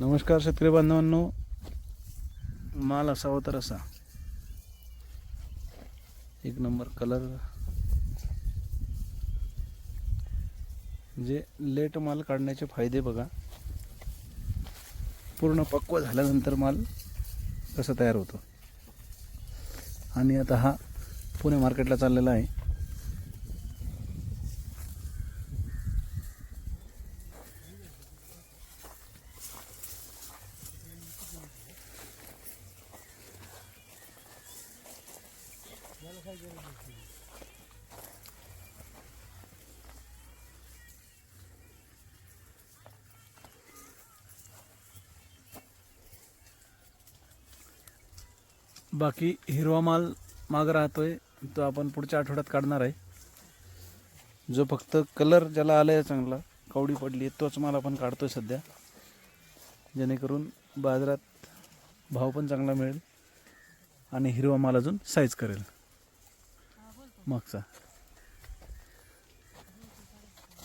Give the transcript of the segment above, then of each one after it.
नमस्कार शेतकरी बांधवांनो. माल असावा तर असा. एक नंबर कलर जे लेट माल काढण्याचे फायदे बघा. पूर्ण पक्व झाल्यानंतर माल कसा तयार होतो. आणि आता हा पुणे मार्केटला चाललेला आहे. बाकी हिरवा माल माग राहतोय तो आपण पुढच्या आठवड्यात काढणार आहे. जो फक्त कलर ज्याला आला आहे चांगला कवडी पडली आहे तोच माल आपण काढतोय सध्या. जेणेकरून बाजारात भाव पण चांगला मिळेल आणि हिरवा माल अजून साईज करेल. मागचा.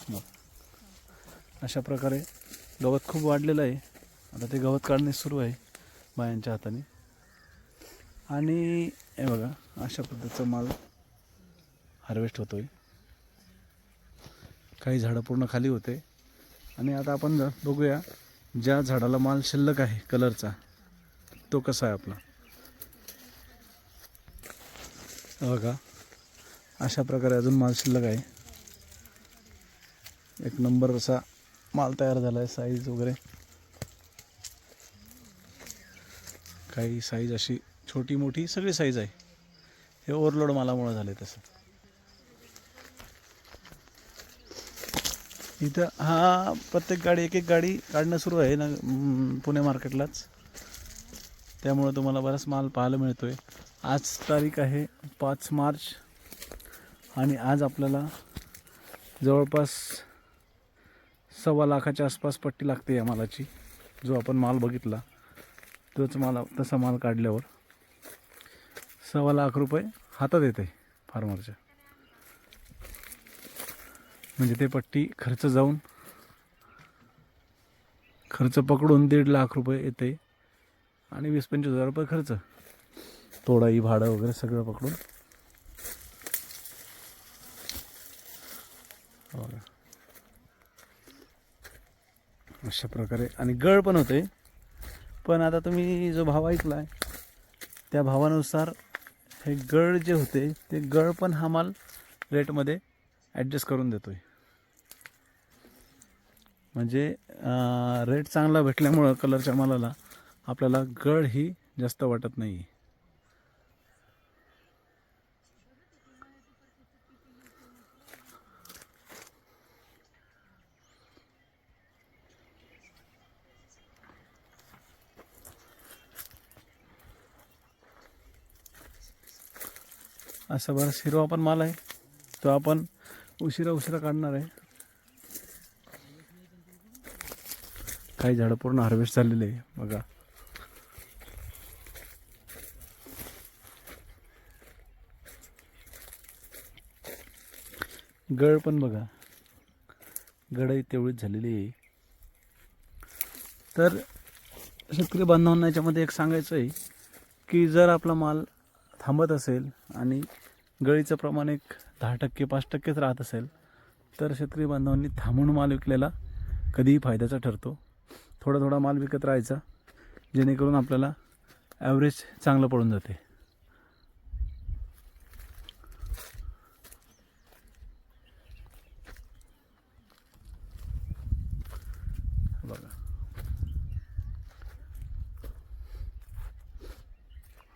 मग अशा प्रकारे गवत खूप वाढलेलं आहे. आता ते गवत काढणे सुरू आहे बायांच्या हाताने. आणि हे बघा अशा पद्धतीचा माल हार्वेस्ट होतो आहे काही झाडं पूर्ण खाली होते. आणि आता आपण जर बघूया ज्या झाडाला माल शिल्लक आहे कलरचा तो कसा आहे आपला. बघा अशा प्रकारे अजून माल शिल्लक आहे. एक नंबर असा माल तयार झाला आहे साईज वगैरे. काही साईज अशी छोटी मोठी सगळी साईज आहे. हे ओव्हरलोड मालामुळं झाले तसं. इथं हा प्रत्येक गाडी एक एक गाडी काढणं सुरू आहे ना पुणे मार्केटलाच. त्यामुळं तुम्हाला बराच माल पाहायला मिळतोय. आज तारीख आहे पाच मार्च. आणि आज आपल्याला जवळपास सव्वा लाखाच्या आसपास पट्टी लागते या मालाची जो आपण माल बघितला तोच माल तसा माल काढल्यावर सव्वा लाख रुपये हातात येते फार्मरच्या. म्हणजे ते पट्टी खर्च जाऊन खर्च पकडून दीड लाख रुपये येते आणि वीस पंचवीस हजार रुपये खर्च. तोडाई भाडं वगैरे सगळं पकडून अशा प्रकारे. आणि गळ पण होते पण आता तुम्ही जो भाव ऐकला आहे त्या भावानुसार हे गळ जे होते ते गळ पण हा माल रेटमध्ये ॲडजस्ट करून देतो आहे म्हणजे रेट चांगला भेटल्यामुळं कलरच्या मालाला आपल्याला गळ ही जास्त वाटत नाही असा बराच हिरवा पण माल आहे. तो आपण उशिरा उशिरा काढणार आहे. काही झाडं पूर्ण हार्वेस्ट झालेले आहे बघा. गळ पण बघा. गडही तेवढीच झालेली आहे. तर शेतकरी बांधवांना याच्यामध्ये एक सांगायचं आहे की जर आपला माल थांबत असेल आणि गळीचं प्रमाण एक दहा टक्के पाच टक्केच राहत असेल तर शेतकरी बांधवांनी थांबून माल विकलेला कधीही फायद्याचा ठरतो. थोडा थोडा माल विकत राहायचा जेणेकरून आपल्याला ॲव्हरेज चांगलं पडून जाते बघा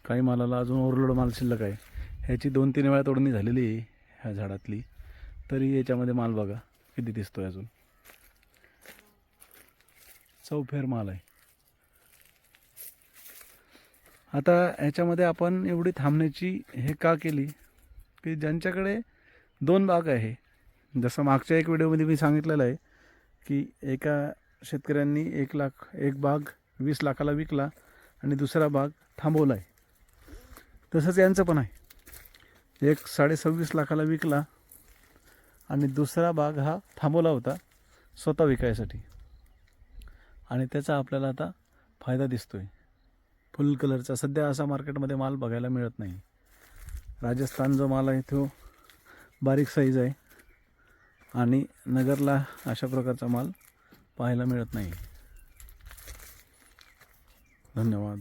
काही मालाला अजून ओव्हरलोड माल शिल्लक आहे. ह्याची दोन तीन वेळा तोडणी झालेली आहे ह्या झाडातली. तरी याच्यामध्ये माल बघा किती दिसतोय अजून. चौफेर माल आहे. आता ह्याच्यामध्ये आपण एवढी थांबण्याची हे का केली? की ज्यांच्याकडे दोन बाग आहे जसं मागच्या एक व्हिडिओमध्ये मी सांगितलेलं आहे की एका शेतकऱ्यांनी एक लाख एक बाग वीस लाखाला विकला आणि दुसरा बाग थांबवला आहे तसंच यांचं पण आहे. एक साडेसव्वीस लाखाला विकला आणि दुसरा बाग हा थांबवला होता स्वतः विकायसाठी. आणि त्याचा आपल्याला आता फायदा दिसतो आहे फुल कलरचा. सध्या असा मार्केटमध्ये माल बघायला मिळत नाही. राजस्थान जो माल आहे तो बारीक साईज आहे. आणि नगरला अशा प्रकारचा माल पाहायला मिळत नाही. धन्यवाद.